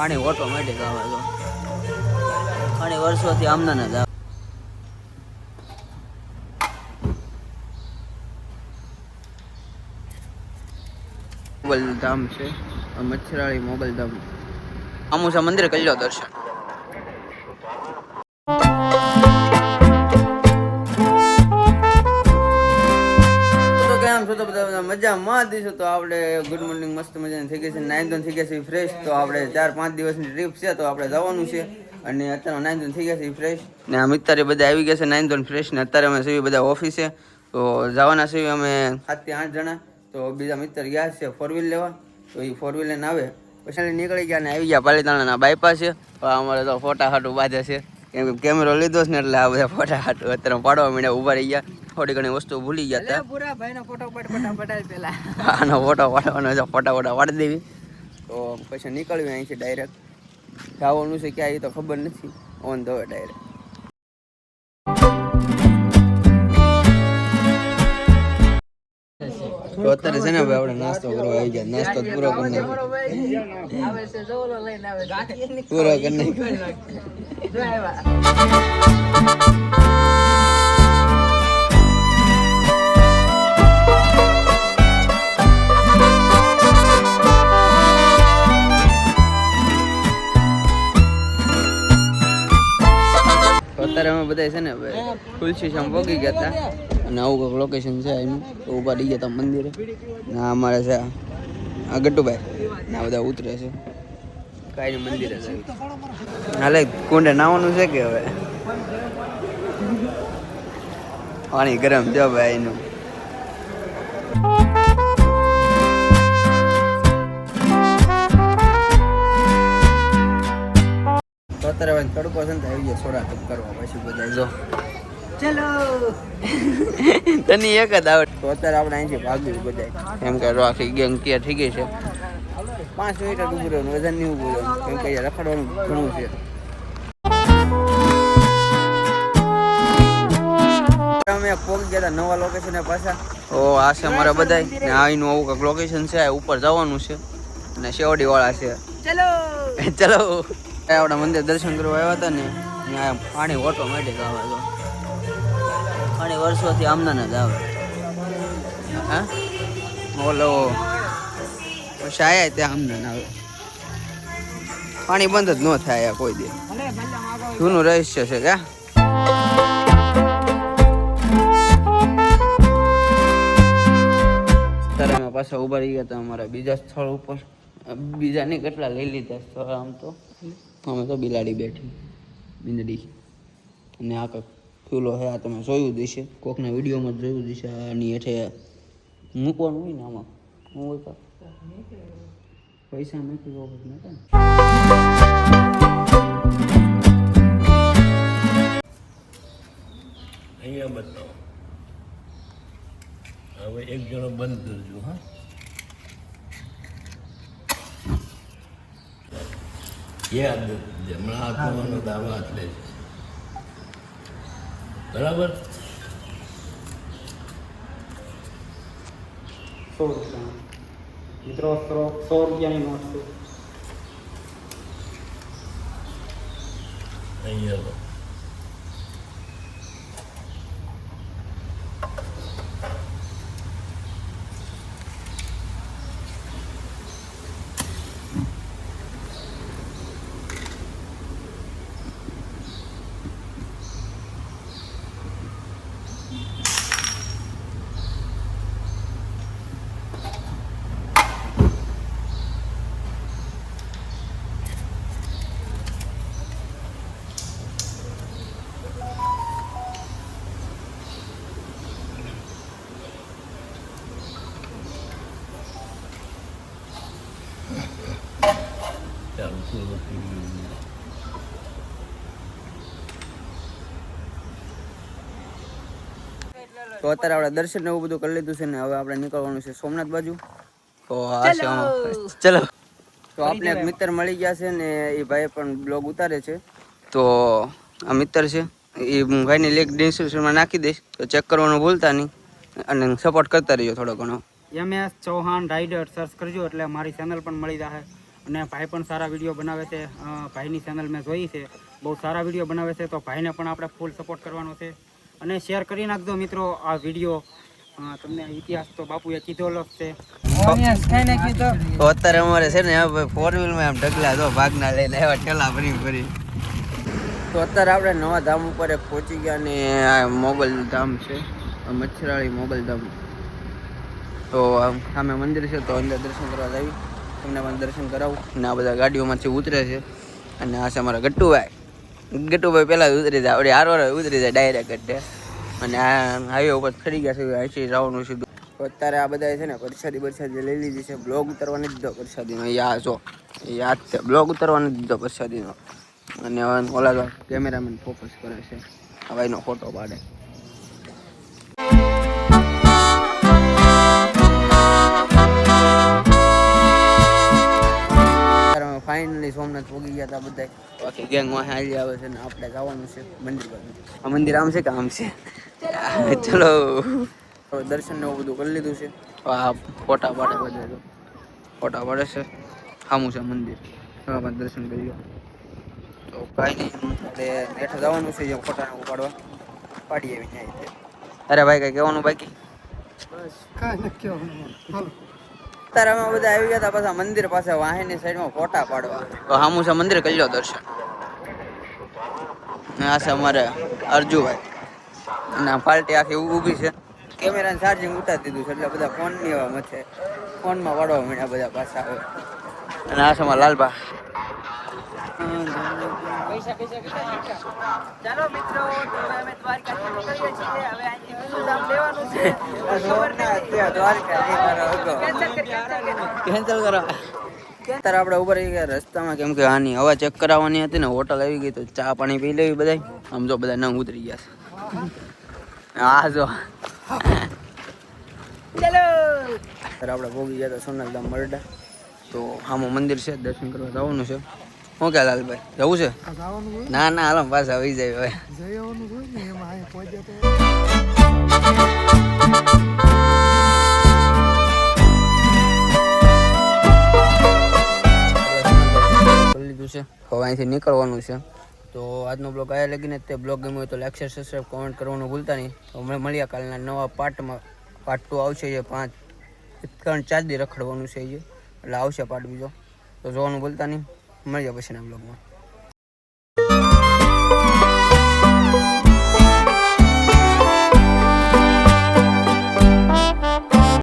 પાણી ઓટોમેટિક આવે તો. પાણી વર્ષોથી આમના જ આવે. મોબાઈલ ધામ છે મચ્છરાળી મોબાઈલ ધામ. આમુસા મંદિર કરી લો દર્શન. મજામાં દીધું તો આપણે ગુડ મોર્નિંગ મસ્ત મજાની થઈ ગઈ છે. નાઇન ધોન થઈ ગયા છે ફ્રેશ તો આપણે ચાર, પાંચ દિવસની ટ્રીપ છે, તો આપણે જવાનું છે. અને અત્યારે નાઇન ધોન થઈ ગયા છે ફ્રેશ ને આમ અત્યારે બધા આવી ગયા છે નાઇન ધોન ફ્રેશ ને અત્યારે અમે સીવી બધા ઓફિસે તો જવાના સીવી અમે સાતથી આઠ જણા. તો બીજા મિત્ર ગયા છે ફોર વ્હીલ લેવા. તો એ ફોર વ્હીલ લઈને આવે. પછી નીકળી ગયા ને આવી ગયા પાલીતાણાના બાયપાસ છે. અમારે તો ફોટા હાટું બાજે છે. કેમ કેમેરો લીધો છે ને એટલે આ બધા ફોટા હાટું અત્યારે પાડવા મીડ્યા ઊભા રહી ગયા. થોડી ઘણી વસ્તુ ભૂલી ગયા હતા પૂરા ભાઈનો ફોટો પટ પટા પેલા. આનો ફોટો પાડવાનો છે ફોટા ફોટા પાડી દેવી. તો પછી નીકળવી અહીંથી ડાયરેક્ટ જવાનું છે ક્યાં એ તો ખબર નથી. ઓન ધ વે ડાયરેક્ટ તો અત્યારે છે ને આપણે નાસ્તો કરવા આવી ગયા નાસ્તો પૂરો કરી નાખ્યો પૂરો કરી નાખ્યો બધા છે ને તુલસી શ્યામ પગી ગયા હતા અને આવું કંઈક લોકેશન છે એનું તો ઊભા રહી ગયા હતા મંદિરે. ના અમારે છે આ ગટ્ટુભાઈ ને બધા ઉતરે છે. કાંઈ મંદિરે છે હાલે, કુંડે નાવાનું છે કે હવે? પાણી ગરમ જો ભાઈ એનું. તડકો છે ને આવી ગયો. સોડા કપ કરવા પછી બધા જો. ચલો. તને એક જ આવડે. તો અત્યારે આપણે અહીંથી ભાગ્યું બધા એમ કે આખી ગેંગ ક્યાં થઈ ગઈ છે. પાંચ મિનિટ જ ઉભું રહેવાનું વજન નહીં ઉભું રહેવાનું કેમ કે રખડવાનું ઘણું છે. અમે પોક ગયા હતા નવા લોકેશન પાછા. ઓ આ છે અમારા બધા ને આવું કંઈક લોકેશન છે ઉપર જવાનું છે. અને શેવડી વાળા છે. ચલો. ચલો. આપણા મંદિર દર્શન કરવા આવ્યા હતા ને, ત્યાં પાણી ઓટોમેટિક આવે પાણી વર્ષોથી આમના જ આવે. હા? ઓલો શાયા ત્યાં આમના આવે. પાણી બંધ જ ન થાય કોઈ દે જૂનું રહસ્ય છે ક્યાં ત્યારે અમે પાછા ઊભા રહી ગયા હતા અમારા બીજા સ્થળ ઉપર બીજા નહીં કેટલા લઈ લીધા સ્થળ આમ તો. અમે તો બિલાડી બેઠી. બિંદડી. અને આ કંઈક ફૂલો હે આ તમે જોયું દેશે કોકના વિડીયોમાં જોયું દેશે આની હેઠે મૂકવાનું હોય ને આમાં. હું હોય પૈસા મૂકી ને અહીંયા બતાવો. હવે એક જણો બંધ કરજો, હા? યાદ હમણાં હાથવાનો દાવો હાથ લે બરાબર? સો રૂપિયા. મિત્રો સો સો રૂપિયાની નોટ છે. અહીંયા ચાલુ પૂરું થઈ ગયું તો અત્યારે આપણે દર્શન ને એવું બધું કરી લીધું છે ને હવે આપણે નીકળવાનું છે સોમનાથ બાજુ. તો આ છે આમ- ચલો. તો આપણે એક મિત્ર મળી ગયા છે ને એ ભાઈ પણ બ્લોગ ઉતારે છે. તો આ મિત્ર છે એ હું ભાઈની લેક ડિસ્ક્રિપ્શનમાં નાખી દઈશ તો ચેક કરવાનું ભૂલતા નહીં. અને સપોર્ટ કરતા રહીજો થોડો ઘણો. M S Chauhan rider search કરજો એટલે મારી ચેનલ પણ મળી જશે અને ભાઈ પણ સારા વીડિયો બનાવે છે. ભાઈની ચેનલ મેં જોઈ છે. બહુ સારા વીડિયો બનાવે છે તો ભાઈને પણ આપણે ફૂલ સપોર્ટ કરવાનો છે. અને શેર કરી નાખજો મિત્રો આ વીડિયો. તમને ઇતિહાસ તો બાપુએ કીધેલો જ છે. તો અત્યારે અમારે છે ને ફોર વ્હીલમાં આમ ઢગલા જો ભાગના લઈને એવા ઠેલા ભરી ભરી. તો અત્યારે આપણે નવા ધામ ઉપર પહોંચી ગયા ને આ મોગલ ધામ છે. મચ્છરાળી મોગલ ધામ. તો આમ સામે મંદિર છે તો અંદર દર્શન કરવા જઈએ તમને પણ દર્શન કરાવું. અને આ બધા ગાડીઓમાંથી ઉતરે છે. અને આ છે અમારા ગટ્ટુભાઈ. ગટ્ટુભાઈ પહેલાં જ ઉતરી જાય આપણે હારો ઉતરી જાય ડાયરેક્ટ અને આ હાઈવે ઉપર ચડી ગયા છે અહીંથી જવાનું સીધું અત્યારે આ બધા છે ને પરસાદી પરસાદી લઈ લીધી છે. બ્લોગ ઉતરવા નથી દીધો પ્રસાદીનો યા જો યાદ છે. બ્લોગ ઉતરવા નથી દીધો પ્રસાદીનો અને ઓલા કેમેરામેન ફોકસ કરે છે. આ ભાઈનો ફોટો પાડે. સોમનાથ પોગી ગયા હતા બધા બાકી ગેંગ વાહે હાલી આવે છે ને આપણે જવાનું છે મંદિર બાજુ આ મંદિર આમ છે કે આમ છે? ચલો. હવે દર્શન ને એવું બધું કરી લીધું છે. આ ફોટા પાડે બધા તો. ફોટા પાડે છે. સામું છે મંદિર. આપણે દર્શન કરી લો. તો કાંઈ નહીં. આપણે હેઠળ જવાનું છે જ્યાં ફોટા પાડવા. પાડી આવી જાય અરે ભાઈ કઈ કહેવાનું બાકી? બસ કાંઈ નથી કહેવાનું. હાલો. અત્યારે અમે બધા આવી ગયા હતા પાછા મંદિર પાસે વાહીની સાઈડમાં ફોટા પાડવા. તો હામુસા મંદિર કરી લો દર્શન. ને આ છે અમારે અર્જુભાઈ અને આ પાર્ટી આખી ઊભી છે. કેમેરાને ચાર્જિંગ ઉતારી દીધું છે એટલે બધા ફોનની એવા મથે ફોનમાં વાળવા મળ્યા બધા પાછા આવે અને આ છે અમારા લાલબા ચાલો મિત્રો તો હવે અમે દ્વારકા નીકળીએ છીએ. હવે અહીંથી બીજું ધામ લેવાનું છે. કેન્સલ કરો અત્યારે આપણે ઉપર રહી ગયા રસ્તામાં કેમ કે આની હવા ચેક કરાવવાની હતી ને હોટલ આવી ગઈ તો ચા પાણી પી લેવી બધા આમ જો બધા નંગ ઉતરી ગયા છે. હા જો. ચલો. અત્યારે આપણે ભોગી ગયા હતા સોનલધામ મરડા. તો આમાં મંદિર છે દર્શન કરવા જવાનું છે. શું કે લાલભાઈ જવું છે? ના ના હાલો પાછા આવી જાય હવે. લીધું છે? હવે અહીંથી નીકળવાનું છે. તો આજનો બ્લોગ આયા લગીને તે બ્લોગ ગમ્યો હોય તો લાઈક શેર સબસ્ક્રાઈબ કોમેન્ટ કરવાનું ભૂલતા નહીં. તો અમે મળ્યા કાલના નવા પાર્ટમાં પાર્ટ ટુ આવશે જે પાંચ ત્રણ ચાર દી રખડવાનું છે જે એટલે આવશે પાર્ટ બીજો. તો જોવાનું ભૂલતા નહીં. મળ્યા પછીના બ્લોગમાં